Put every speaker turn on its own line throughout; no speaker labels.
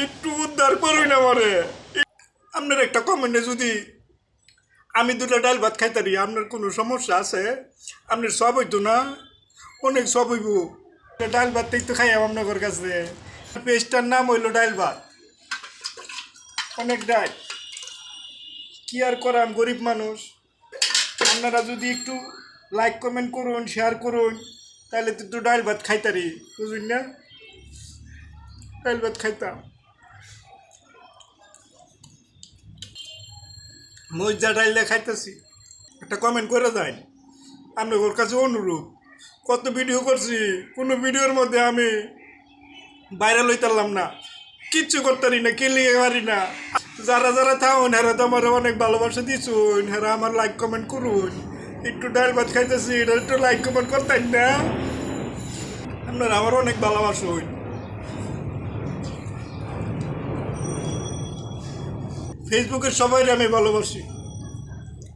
একটু উদ্ধার করুন আমারে। আপনার একটা কমেন্টে যদি আমি দুটো ডাল ভাত খাইতারি আপনার কোনো সমস্যা আছে? আপনার সব হইতো না? অনেক সব হইব। ডাল ভাত তো খাই আপনার কাছে। পেস্টটার নাম হইল ডাল ভাত। অনেক ডাল। কি আর করাম গরিব মানুষ। আপনারা যদি একটু লাইক কমেন্ট করুন শেয়ার করুন, তাহলে তো ডাল ভাত খাইতারি বুঝুন না? ডাল ভাত খাইতাম। মজা ডাইলে খাইতেছি। একটা কমেন্ট করে দেন। আমি ওর কাছে অনুরোধ, কত ভিডিও করছি, কোনো ভিডিওর মধ্যে আমি ভাইরাল হইতারলাম না। কিচ্ছু করতে পারি না কেলিয়ে পারি না। যারা যারা থাকুন হেরা তো আমার অনেক ভালোবাসা দিছুন, হেরা আমার লাইক কমেন্ট করুন। একটু ডাল ভাত খাইতেছি এটা একটু লাইক কমেন্ট করতেন না। আপনারা আমার অনেক ভালোবাসুন ফেসবুকের সবাই আমি ভালোবাসি।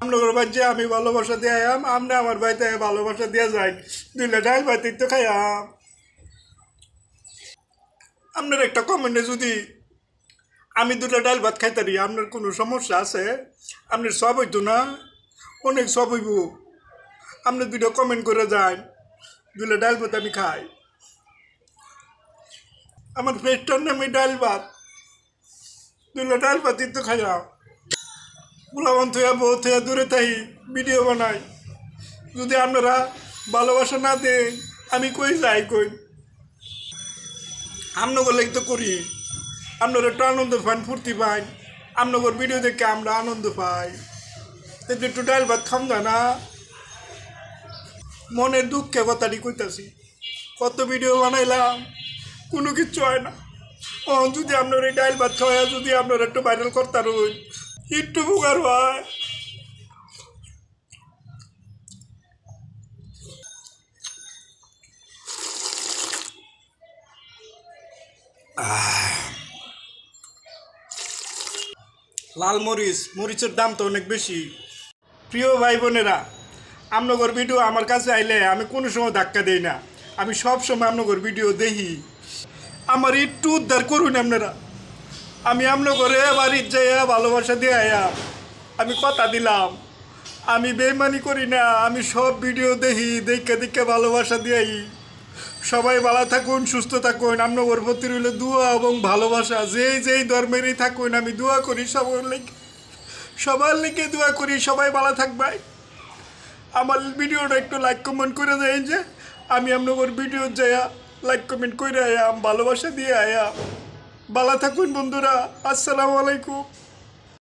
আপনার বাচ্চা আমি ভালোবাসা দিয়ে আয়াম আপনি আমার বাড়িতে ভালোবাসা দিয়ে যাই। দুইটা ডাল ভাত তো খাইয়াম। আপনার একটা কমেন্টে যদি আমি দুটো ডাল ভাত খাইতারি আপনার কোনো সমস্যা আছে? আপনার সব হইতো না? অনেক সব হইব। আপনি দুটো কমেন্ট করে যান। দুটো ডাল ভাত আমি খাই। আমার পেটটার নামে ডাল ভাত। দুটো ডাল ভাত তো খাইয়াম পোলাবন থেকে বউ থেকে দূরে থাই ভিডিও বানাই। যদি আপনারা ভালোবাসা না দেন, আমি কই যাই কই? আপনাদের লেগে তো করি। আপনারা একটু আনন্দ পান, ফুর্তি পান। আপনাদের ভিডিও দেখে আমরা আনন্দ পাই। একটু ডাল ভাত খাম না মনের দুঃখে কথাটি কইতাছি। কত ভিডিও বানাইলাম, কোনো কিছু হয় না। ও যদি আপনার এই ডাল ভাত খাওয়া যদি আপনার একটু ভাইরাল করতে রইন একটু বুকার হয়। লাল মরিচ, মরিচের দাম তো অনেক বেশি। প্রিয় ভাই বোনেরা আপনার ভিডিও আমার কাছে আইলে আমি কোনো সময় ধাক্কা দেই না। আমি সব সময় আপনার ভিডিও দেখি। আমার একটু উদ্ধার করুন আপনারা। আমি আপনার ঘরে বাড়ির যাইয়া ভালোবাসা দিয়ে আয়া। আমি কথা দিলাম। আমি বেমানি করি না। আমি সব ভিডিও দেখি, দেখে দেখে ভালোবাসা দিয়াই। সবাই ভালো থাকুন, সুস্থ থাকুন। আপনার ওর প্রতি রইল দুয়া এবং ভালোবাসা। যেই যেই ধর্মেরই থাকুন, আমি দোয়া করি সবার লেগে। সবার লেগে দোয়া করি। সবাই ভালো থাকবে আমার ভিডিওটা একটু লাইক কমেন্ট করে দেয় যে, আমি আপনার ভিডিও যাইয়া লাইক কমেন্ট করে আয়াম ভালোবাসা দিয়ে আয়াম ভালো থাকুন বন্ধুরা আসসালামু আলাইকুম।